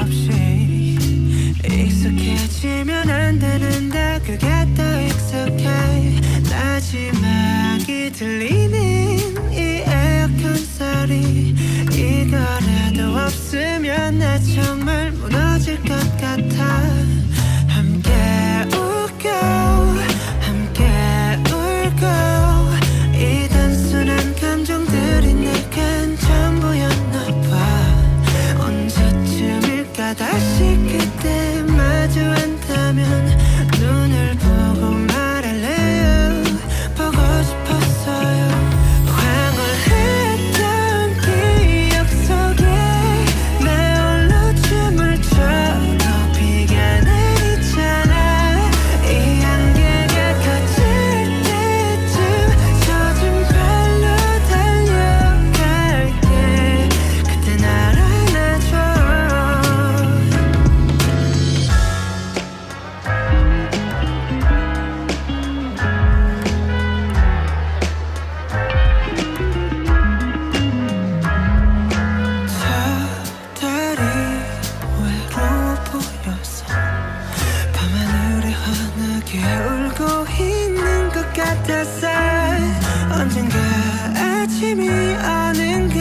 없이 익숙해지면 안 되는데 그게 더 익숙해. 마지막이 들리는 이 에어컨 소리. 이거라도 없으면 나 정말 무너질 것 같아. 다시 언젠가 아침이 아는 게